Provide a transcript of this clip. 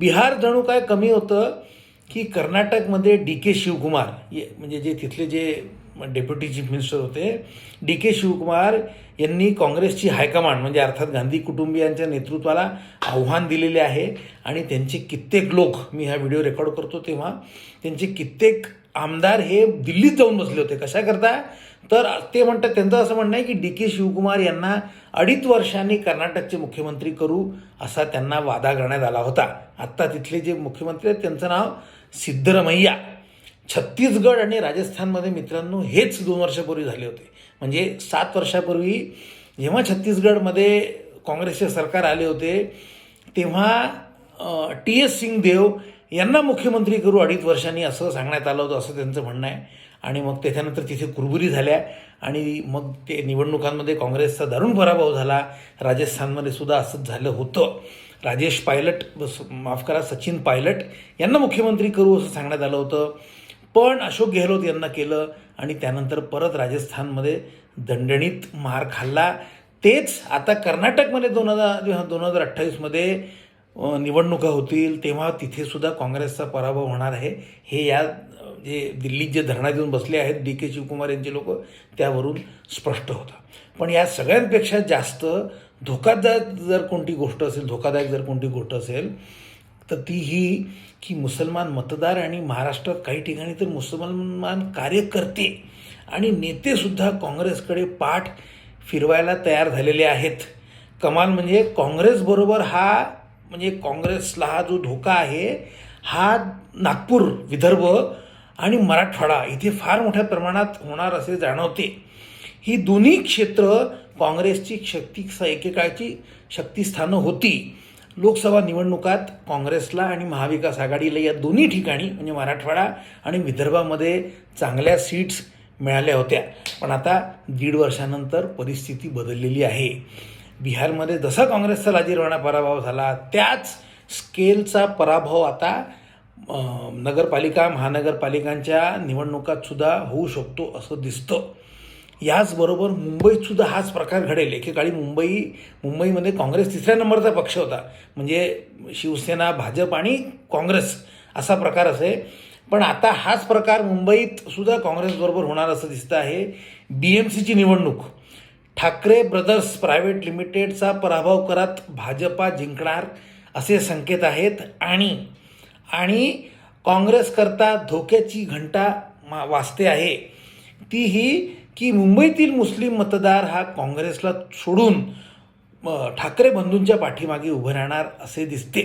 बिहार जणू काय कमी होतं की कर्नाटकमध्ये डी के शिवकुमार ये म्हणजे जे तिथले जे डेप्युटी चीफ मिनिस्टर होते. डी के शिवकुमार यांनी काँग्रेसची हायकमांड म्हणजे अर्थात गांधी कुटुंबियांच्या नेतृत्वाला आव्हान दिलेले आहे. आणि त्यांचे कित्येक लोक मी हा व्हिडिओ रेकॉर्ड करतो तेव्हा त्यांचे कित्येक आमदार हे दिल्लीत जाऊन बसले होते. कशा करता? तर ते म्हणतात त्यांचं असं म्हणणं आहे की डी के शिवकुमार यांना अडीच वर्षांनी कर्नाटकचे मुख्यमंत्री करू असा त्यांना वादा करण्यात आला होता. आत्ता तिथले जे मुख्यमंत्री आहेत त्यांचं नाव सिद्धरमैया. छत्तीसगड आणि राजस्थानमध्ये मित्रांनो हेच दोन वर्षापूर्वी झाले होते. म्हणजे सात वर्षापूर्वी जेव्हा छत्तीसगडमध्ये काँग्रेसचे सरकार आले होते तेव्हा टी एस सिंगदेव यांना मुख्यमंत्री करू अडीच वर्षांनी असं सांगण्यात आलं होतं असं त्यांचं म्हणणं आहे. आणि मग त्याच्यानंतर तिथे कुरबुरी झाल्या आणि मग ते निवडणुकांमध्ये काँग्रेसचा दारुण पराभव झाला. राजस्थानमध्ये सुद्धा असंच झालं होतं. राजेश पायलट बस माफ करा सचिन पायलट यांना मुख्यमंत्री करू असं सांगण्यात आलं होतं. पण अशोक गेहलोत यांना केलं आणि त्यानंतर परत राजस्थानमध्ये दणदणीत मार खाल्ला. तेच आता कर्नाटकमध्ये दोन हजार दोन हजार अठ्ठावीसमध्ये निवडणुका होतील तेव्हा तिथेसुद्धा काँग्रेसचा पराभव होणार आहे. हे या जे दिल्लीत जे धरणा देऊन बसले आहेत डी के शिवकुमार यांचे लोक त्यावरून स्पष्ट होतं. पण या सगळ्यांपेक्षा जास्त धोकादायक जर कोणती गोष्ट असेल धोकादायक जर कोणती गोष्ट असेल तर ती ही की मुसलमान मतदार आणि महाराष्ट्रात काही ठिकाणी तर मुसलमान कार्यकर्ते आणि नेतेसुद्धा काँग्रेसकडे पाठ फिरवायला तयार झालेले आहेत. कमाल म्हणजे काँग्रेसबरोबर हा म्हणजे काँग्रेसला हा जो धोका आहे हा नागपूर विदर्भ आणि मराठवाडा इथे फार मोठ्या प्रमाणात होणार असे जाणवते. ही दोन्ही क्षेत्र काँग्रेसची शक्ती एकेकाळची शक्तिस्थानं होती. लोकसभा निवडणुकात काँग्रेसला आणि महाविकास आघाडीला या दोन्ही ठिकाणी म्हणजे मराठवाडा आणि विदर्भामध्ये चांगल्या सीट्स मिळाल्या होत्या. पण आता दीड वर्षानंतर परिस्थिती बदललेली आहे. बिहारमध्ये जसा काँग्रेसचा लाजीरवाणा पराभव झाला त्याच स्केलचा पराभव आता नगरपालिका महानगरपालिकांच्या निवडणुकातसुद्धा होऊ शकतो असं दिसतं. याचबरोबर मुंबईत सुद्धा हाच प्रकार घडेल. एकेकाळी मुंबई मुंबईमध्ये काँग्रेस तिसऱ्या नंबरचा पक्ष होता. म्हणजे शिवसेना भाजप आणि काँग्रेस असा प्रकार असे. पण आता हाच प्रकार मुंबईत सुद्धा काँग्रेसबरोबर होणार असं दिसतं आहे. बी एम सीची निवडणूक. ठाकरे ब्रदर्स प्रायव्हेट लिमिटेडचा पराभव करत भाजपा जिंकणार असे संकेत आहेत. आणि आणि काँग्रेसकरता धोक्याची घंटा मा वाजते आहे. ती ही की मुंबईतील मुस्लिम मतदार हा काँग्रेसला सोडून ठाकरे बंधूंच्या पाठीमागे उभं राहणार असे दिसते.